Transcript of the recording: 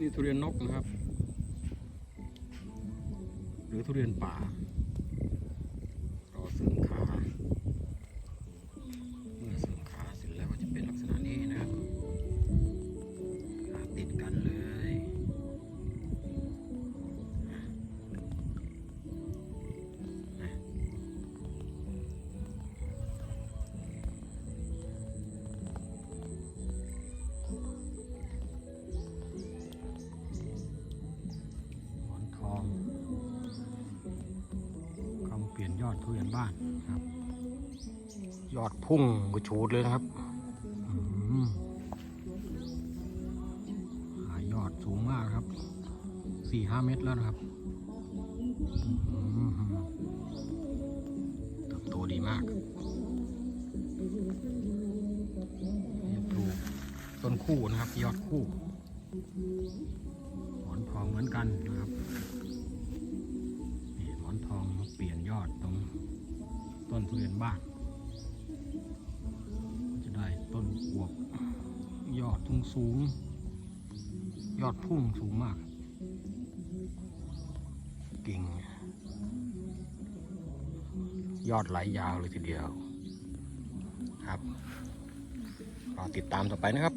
นี่ทุเรียนนกนะครับ หรือทุเรียนป่า ปลี่ยนยอดทุเรียนบ้านครับ ยอดพุ่งกระชูดเลยนะครับอืมหายอดสูงมากครับสี่ห้าเมตรแล้วนะครับอืมเติบโตดีมากนี่ปลูกต้นคู่นะครับ ยอดคู่หมอนทองเหมือนกันนะครับ อดตรงต้นทุเรียนบ้าน จะได้ต้นอวบยอดทุ่งสูง ยอดพุ่งสูงมาก กิ่ง ยอดไหลยาวเลยทีเดียว ครับรอติดตามต่อไปนะครับ